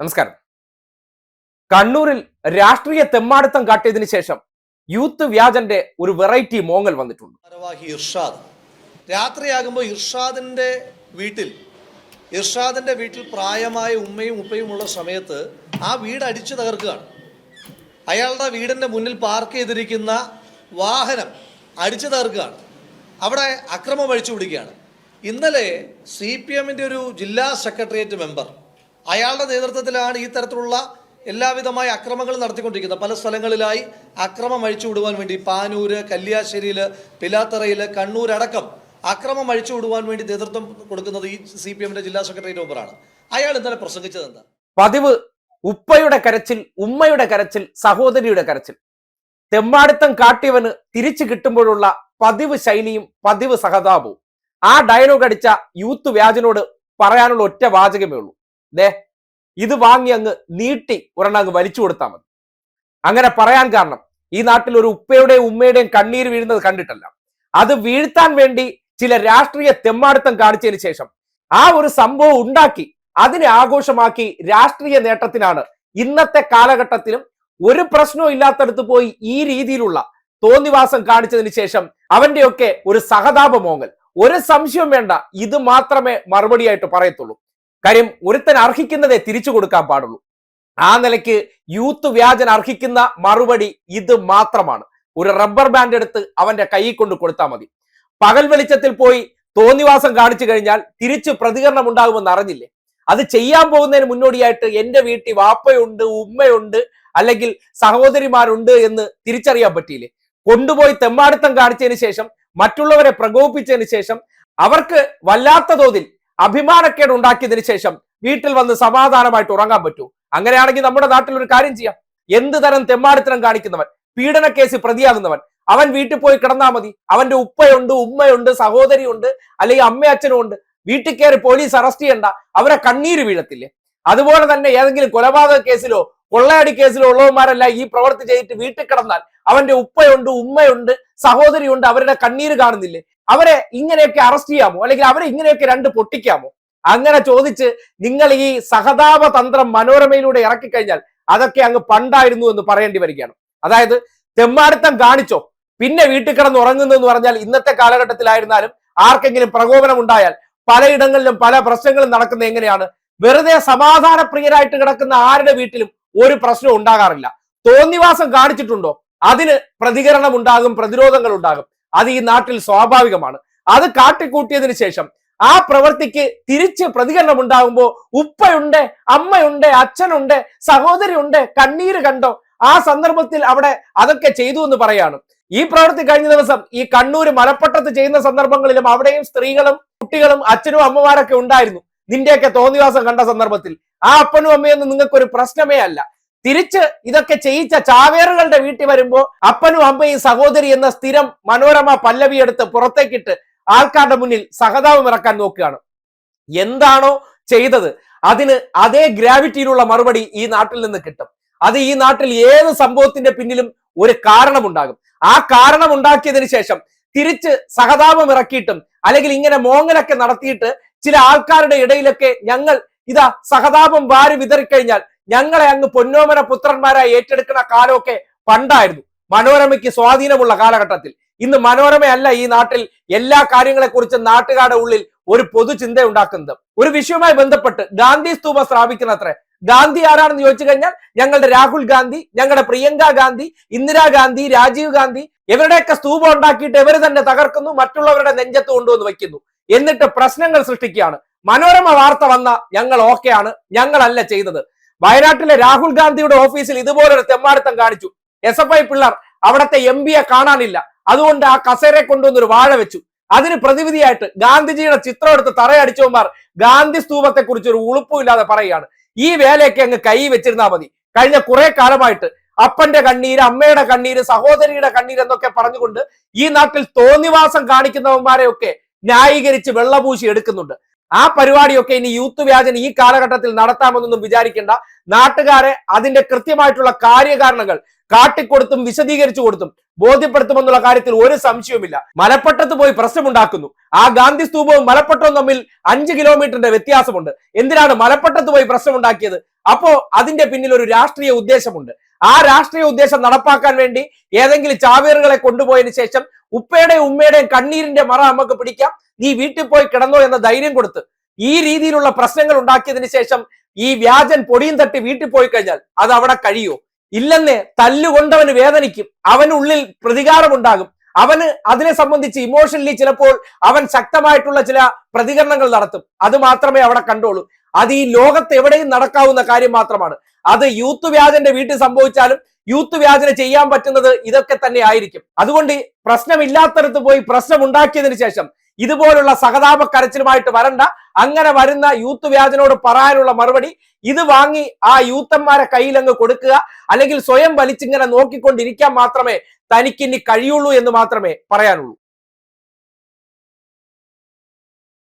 നമസ്കാരം. കണ്ണൂരിൽ രാഷ്ട്രീയ തെമ്മാടിത്തം കാട്ടിയതിനു ശേഷം യൂത്ത് വ്യാജന്റെ ഒരു വെറൈറ്റി മോങ്ങൽ വന്നിട്ടുണ്ട്. ഇർഷാദ്. രാത്രിയാകുമ്പോൾ ഇർഷാദിന്റെ വീട്ടിൽ ഇർഷാദിന്റെ വീട്ടിൽ പ്രായമായ ഉമ്മയും ഉപ്പയും ഉള്ള സമയത്ത് ആ വീട് അടിച്ചു തകർക്കുകയാണ്. അയാളുടെ വീടിന്റെ മുന്നിൽ പാർക്ക് ചെയ്തിരിക്കുന്ന വാഹനം അടിച്ചു തകർക്കുകയാണ്. അവിടെ അക്രമം അഴിച്ചു പിടിക്കുകയാണ് ഇന്നലെ സി പി എമ്മിന്റെ ഒരു ജില്ലാ സെക്രട്ടേറിയറ്റ് മെമ്പർ അയാളുടെ നേതൃത്വത്തിലാണ് ഈ തരത്തിലുള്ള എല്ലാവിധമായ അക്രമങ്ങളും നടത്തിക്കൊണ്ടിരിക്കുന്നത്. പല സ്ഥലങ്ങളിലായി അക്രമം അഴിച്ചു വിടുവാൻ വേണ്ടി പാനൂര് കല്യാശ്ശേരിയിൽ പിലാത്തറയിൽ കണ്ണൂർ അടക്കം അക്രമം അഴിച്ചു വിടുവാൻ വേണ്ടി നേതൃത്വം കൊടുക്കുന്നത് ഈ സി പി എമ്മിന്റെ ജില്ലാ സെക്രട്ടറി മെമ്പറാണ് അയാൾ ഇന്നലെ പ്രസംഗിച്ചത് എന്താ? പതിവ് ഉപ്പയുടെ കരച്ചിൽ ഉമ്മയുടെ കരച്ചിൽ സഹോദരിയുടെ കരച്ചിൽ. തെമ്മാടിത്തം കാട്ടിയവന് തിരിച്ചു കിട്ടുമ്പോഴുള്ള പതിവ് ശൈലിയും പതിവ് സഹതാപവും. ആ ഡയലോഗ് അടിച്ച യൂത്ത് വ്യാജനോട് പറയാനുള്ള ഒറ്റ വാചകമേ ഉള്ളൂ. ദേ ഇത് വാങ്ങി അങ്ങ് നീട്ടി ഒരെണ്ണം അങ്ങ് വലിച്ചു കൊടുത്താൽ മതി. അങ്ങനെ പറയാൻ കാരണം ഈ നാട്ടിൽ ഒരു ഉപ്പയുടെയും ഉമ്മയുടെയും കണ്ണീര് വീഴുന്നത് കണ്ടിട്ടല്ല. അത് വീഴ്ത്താൻ വേണ്ടി ചില രാഷ്ട്രീയ തെമ്മാടുത്തം കാണിച്ചതിന് ശേഷം ആ ഒരു സംഭവം ഉണ്ടാക്കി അതിനെ ആഘോഷമാക്കി രാഷ്ട്രീയ നേട്ടത്തിനാണ് ഇന്നത്തെ കാലഘട്ടത്തിലും ഒരു പ്രശ്നവും ഇല്ലാത്തടത്ത് പോയി ഈ രീതിയിലുള്ള തോന്നിവാസം കാണിച്ചതിന് ശേഷം അവന്റെയൊക്കെ ഒരു സഹതാപമോങ്ങൽ. ഒരു സംശയവും വേണ്ട ഇത് മാത്രമേ മറുപടിയായിട്ട് പറയത്തുള്ളൂ. കാര്യം ഒരുത്തൻ അർഹിക്കുന്നതേ തിരിച്ചു കൊടുക്കാൻ പാടുള്ളൂ. ആ നിലയ്ക്ക് യൂത്ത് വ്യാജൻ അർഹിക്കുന്ന മറുപടി ഇത് മാത്രമാണ്. ഒരു റബ്ബർ ബാൻഡ് എടുത്ത് അവന്റെ കൈ കൊണ്ട് കൊടുത്താൽ മതി. പകൽ വെളിച്ചത്തിൽ പോയി തോന്നിവാസം കാണിച്ചു കഴിഞ്ഞാൽ തിരിച്ച് പ്രതികരണം ഉണ്ടാകുമെന്ന് അറിഞ്ഞില്ലേ? അത് ചെയ്യാൻ പോകുന്നതിന് മുന്നോടിയായിട്ട് എന്റെ വീട്ടിൽ വാപ്പയുണ്ട് ഉമ്മയുണ്ട് അല്ലെങ്കിൽ സഹോദരിമാരുണ്ട് എന്ന് തിരിച്ചറിയാൻ പറ്റിയില്ലേ? കൊണ്ടുപോയി തെമ്മാടിത്തം കാണിച്ചതിന് ശേഷം മറ്റുള്ളവരെ പ്രകോപിപ്പിച്ചതിന് ശേഷം അവർക്ക് വല്ലാത്ത തോതിൽ അഭിമാനക്കേട് ഉണ്ടാക്കിയതിനു ശേഷം വീട്ടിൽ വന്ന് സമാധാനമായിട്ട് ഉറങ്ങാൻ പറ്റൂ. അങ്ങനെയാണെങ്കിൽ നമ്മുടെ നാട്ടിൽ ഒരു കാര്യം ചെയ്യാം. എന്ത് തരം തെമ്മാടിത്തരം കാണിക്കുന്നവൻ പീഡന പ്രതിയാകുന്നവൻ അവൻ വീട്ടിൽ പോയി കിടന്നാൽ മതി. അവന്റെ ഉപ്പയുണ്ട് ഉമ്മയുണ്ട് സഹോദരിയുണ്ട് അല്ലെങ്കിൽ അമ്മ അച്ഛനും ഉണ്ട്. വീട്ടിൽ കയറി പോലീസ് അറസ്റ്റ് ചെയ്യണ്ട. അവരെ കണ്ണീര് വീഴത്തില്ലേ? അതുപോലെ തന്നെ ഏതെങ്കിലും കൊലപാതക കേസിലോ കൊള്ളയടി കേസിലോ ഉള്ളവന്മാരല്ല ഈ പ്രവൃത്തി ചെയ്തിട്ട് വീട്ടിൽ കിടന്നാൽ അവന്റെ ഉപ്പയുണ്ട് ഉമ്മയുണ്ട് സഹോദരിയുണ്ട് അവരുടെ കണ്ണീര് കാണുന്നില്ലേ? അവരെ ഇങ്ങനെയൊക്കെ അറസ്റ്റ് ചെയ്യാമോ? അല്ലെങ്കിൽ അവരെ ഇങ്ങനെയൊക്കെ രണ്ട് പൊട്ടിക്കാമോ? അങ്ങനെ ചോദിച്ച് നിങ്ങൾ ഈ സഹതാപ തന്ത്രം മനോരമയിലൂടെ ഇറക്കി കഴിഞ്ഞാൽ അതൊക്കെ അങ്ങ് പണ്ടായിരുന്നു എന്ന് പറയേണ്ടി വരികയാണ്. അതായത് തെമ്മാടിത്തം കാണിച്ചോ? പിന്നെ വീട്ടിൽ കിടന്ന് ഉറങ്ങുന്നു എന്ന് പറഞ്ഞാൽ ഇന്നത്തെ കാലഘട്ടത്തിലായിരുന്നാലും ആർക്കെങ്കിലും പ്രകോപനം ഉണ്ടായാൽ പലയിടങ്ങളിലും പല പ്രശ്നങ്ങളും നടക്കുന്നത് എങ്ങനെയാണ്? വെറുതെ സമാധാന പ്രിയരായിട്ട് കിടക്കുന്ന ആരുടെ വീട്ടിലും ഒരു പ്രശ്നവും ഉണ്ടാകാറില്ല. തോന്നിവാസം കാണിച്ചിട്ടുണ്ടോ? അതിന് പ്രതികരണം ഉണ്ടാകും പ്രതിരോധങ്ങൾ ഉണ്ടാകും. അത് ഈ നാട്ടിൽ സ്വാഭാവികമാണ്. അത് കാട്ടിക്കൂട്ടിയതിനു ശേഷം ആ പ്രവൃത്തിക്ക് തിരിച്ച് പ്രതികരണം ഉണ്ടാകുമ്പോൾ ഉപ്പയുണ്ട് അമ്മയുണ്ട് അച്ഛനുണ്ട് സഹോദരി ഉണ്ട് കണ്ണീര് കണ്ടോ? ആ സന്ദർഭത്തിൽ അവിടെ അതൊക്കെ ചെയ്തു എന്ന് പറയാണ്. ഈ പ്രവൃത്തി കഴിഞ്ഞ ദിവസം ഈ കണ്ണൂര് മലപ്പട്ടത്ത് ചെയ്യുന്ന സന്ദർഭങ്ങളിലും അവിടെയും സ്ത്രീകളും കുട്ടികളും അച്ഛനും അമ്മമാരൊക്കെ ഉണ്ടായിരുന്നു. നിന്റെയൊക്കെ തോന്നിവാസം കണ്ട സന്ദർഭത്തിൽ. ആ അപ്പനും അമ്മയൊന്നും നിങ്ങൾക്കൊരു പ്രശ്നമേ അല്ല. തിരിച്ച് ഇതൊക്കെ ചെയ്യിച്ച ചാവേറുകളുടെ വീട്ടിൽ വരുമ്പോ അപ്പനും അമ്മയും സഹോദരി എന്ന സ്ഥിരം മനോരമ പല്ലവി എടുത്ത് പുറത്തേക്കിട്ട് ആൾക്കാരുടെ മുന്നിൽ സഹതാപം ഇറക്കാൻ നോക്കുകയാണ്. എന്താണോ ചെയ്തത്? അതിന് അതേ ഗ്രാവിറ്റിയിലുള്ള മറുപടി ഈ നാട്ടിൽ നിന്ന് കിട്ടും. അത് ഈ നാട്ടിൽ ഏത് സംഭവത്തിന്റെ പിന്നിലും ഒരു കാരണമുണ്ടാകും. ആ കാരണം ഉണ്ടാക്കിയതിനു ശേഷം തിരിച്ച് സഹതാപം ഇറക്കിയിട്ടും അല്ലെങ്കിൽ ഇങ്ങനെ മോങ്ങലൊക്കെ നടത്തിയിട്ട് ചില ആൾക്കാരുടെ ഇടയിലൊക്കെ ഞങ്ങൾ ഇതാ സഹതാപം വാരി വിതറിക്കഴിഞ്ഞാൽ ഞങ്ങളെ അങ്ങ് പൊന്നോമന പുത്രന്മാരായി ഏറ്റെടുക്കുന്ന കാലമൊക്കെ പണ്ടായിരുന്നു. മനോരമയ്ക്ക് സ്വാധീനമുള്ള കാലഘട്ടത്തിൽ. ഇന്ന് മനോരമയല്ല ഈ നാട്ടിൽ എല്ലാ കാര്യങ്ങളെ കുറിച്ച് നാട്ടുകാരുടെ ഉള്ളിൽ ഒരു പൊതുചിന്ത ഉണ്ടാക്കുന്നത്. ഒരു വിഷയവുമായി ബന്ധപ്പെട്ട് ഗാന്ധി സ്തൂപ സ്ഥാപിക്കുന്നത്രേ. ഗാന്ധി ആരാണെന്ന് ചോദിച്ചു കഴിഞ്ഞാൽ ഞങ്ങളുടെ രാഹുൽ ഗാന്ധി ഞങ്ങളുടെ പ്രിയങ്ക ഗാന്ധി ഇന്ദിരാഗാന്ധി രാജീവ് ഗാന്ധി ഇവരുടെയൊക്കെ സ്തൂപം ഉണ്ടാക്കിയിട്ട് ഇവർ തന്നെ തകർക്കുന്നു മറ്റുള്ളവരുടെ നെഞ്ചത്ത് കൊണ്ടുവന്ന് വയ്ക്കുന്നു. എന്നിട്ട് പ്രശ്നങ്ങൾ സൃഷ്ടിക്കുകയാണ്. മനോരമ വാർത്ത വന്ന ഞങ്ങൾ ഓക്കെയാണ് ഞങ്ങളല്ല ചെയ്തത്. വയനാട്ടിലെ രാഹുൽ ഗാന്ധിയുടെ ഓഫീസിൽ ഇതുപോലൊരു തെമ്മാടുത്തം കാണിച്ചു. എസ് എഫ് ഐ പിള്ളർ അവിടത്തെ എം പിയെ കാണാനില്ല. അതുകൊണ്ട് ആ കസേരയെ കൊണ്ടുവന്നൊരു വാഴ വെച്ചു. അതിന് പ്രതിവിധിയായിട്ട് ഗാന്ധിജിയുടെ ചിത്രം എടുത്ത് തറയടിച്ചവന്മാർ ഗാന്ധി സ്തൂപത്തെ കുറിച്ച് ഒരു ഉളുപ്പുമില്ലാതെ പറയുകയാണ്. ഈ വേലയൊക്കെ അങ്ങ് കൈ വെച്ചിരുന്നാൽ മതി. കഴിഞ്ഞ കുറെ കാലമായിട്ട് അപ്പന്റെ കണ്ണീര് അമ്മയുടെ കണ്ണീര് സഹോദരിയുടെ കണ്ണീര് എന്നൊക്കെ പറഞ്ഞുകൊണ്ട് ഈ നാട്ടിൽ തോന്നിവാസം കാണിക്കുന്നവന്മാരെയൊക്കെ ന്യായീകരിച്ച് വെള്ളപൂശി എടുക്കുന്നുണ്ട്. ആ പരിപാടിയൊക്കെ ഇനി യൂത്ത് വ്യാജൻ ഈ കാലഘട്ടത്തിൽ നടത്താമെന്നൊന്നും വിചാരിക്കേണ്ട. നാട്ടുകാരെ അതിന്റെ കൃത്യമായിട്ടുള്ള കാര്യകാരണങ്ങൾ കാട്ടിക്കൊടുത്തും വിശദീകരിച്ചു കൊടുത്തും ബോധ്യപ്പെടുത്തുമെന്നുള്ള കാര്യത്തിൽ ഒരു സംശയവുമില്ല. മലപ്പട്ടത്ത് പോയി പ്രശ്നമുണ്ടാക്കുന്നു. ആ ഗാന്ധി സ്തൂപവും മലപ്പട്ടവും തമ്മിൽ അഞ്ച് കിലോമീറ്ററിന്റെ വ്യത്യാസമുണ്ട്. എന്തിനാണ് മലപ്പട്ടത്ത് പോയി പ്രശ്നമുണ്ടാക്കിയത്? അപ്പോ അതിന്റെ പിന്നിൽ ഒരു രാഷ്ട്രീയ ഉദ്ദേശമുണ്ട്. ആ രാഷ്ട്രീയ ഉദ്ദേശം നടപ്പാക്കാൻ വേണ്ടി ഏതെങ്കിലും ചാവേറുകളെ കൊണ്ടുപോയതിനു ശേഷം ഉപ്പയുടെയും ഉമ്മയുടെയും കണ്ണീരിന്റെ മറ നമുക്ക് പിടിക്കാം. നീ വീട്ടിൽ പോയി കിടന്നോ എന്ന ധൈര്യം കൊടുത്ത് ഈ രീതിയിലുള്ള പ്രശ്നങ്ങൾ ഉണ്ടാക്കിയതിന് ശേഷം ഈ വ്യാജൻ പൊടിയും തട്ടി വീട്ടിൽ പോയി കഴിഞ്ഞാൽ അത് അവിടെ കഴിയോ? ഇല്ലെന്നേ തല്ലുകൊണ്ടവന് വേദനിക്കും. അവനുള്ളിൽ പ്രതികാരമുണ്ടാകും. അവന് അതിനെ സംബന്ധിച്ച് ഇമോഷണലി ചിലപ്പോൾ അവൻ ശക്തമായിട്ടുള്ള ചില പ്രതികരണങ്ങൾ നടത്തും. അത് മാത്രമേ അവിടെ കണ്ടോളൂ അത് ഈ ലോകത്ത് എവിടെയും നടക്കാവുന്ന കാര്യം മാത്രമാണ്. അത് യൂത്ത് വ്യാജന്റെ വീട്ടിൽ സംഭവിച്ചാലും യൂത്ത് വ്യാജന ചെയ്യാൻ പറ്റുന്നത് ഇതൊക്കെ തന്നെ ആയിരിക്കും. അതുകൊണ്ട് പ്രശ്നമില്ലാത്തടത്ത് പോയി പ്രശ്നം ഉണ്ടാക്കിയതിനു ശേഷം ഇതുപോലുള്ള സഹതാപ കരച്ചിലുമായിട്ട് വരണ്ട. അങ്ങനെ വരുന്ന യൂത്ത് വ്യാജനോട് പറയാനുള്ള മറുപടി ഇത് വാങ്ങി ആ യൂത്തന്മാരെ കയ്യിലങ്ങ് കൊടുക്കുക. അല്ലെങ്കിൽ സ്വയം വലിച്ചിങ്ങനെ നോക്കിക്കൊണ്ടിരിക്കാൻ മാത്രമേ തനിക്കിനി കഴിയുള്ളൂ എന്ന് മാത്രമേ പറയാനുള്ളൂ.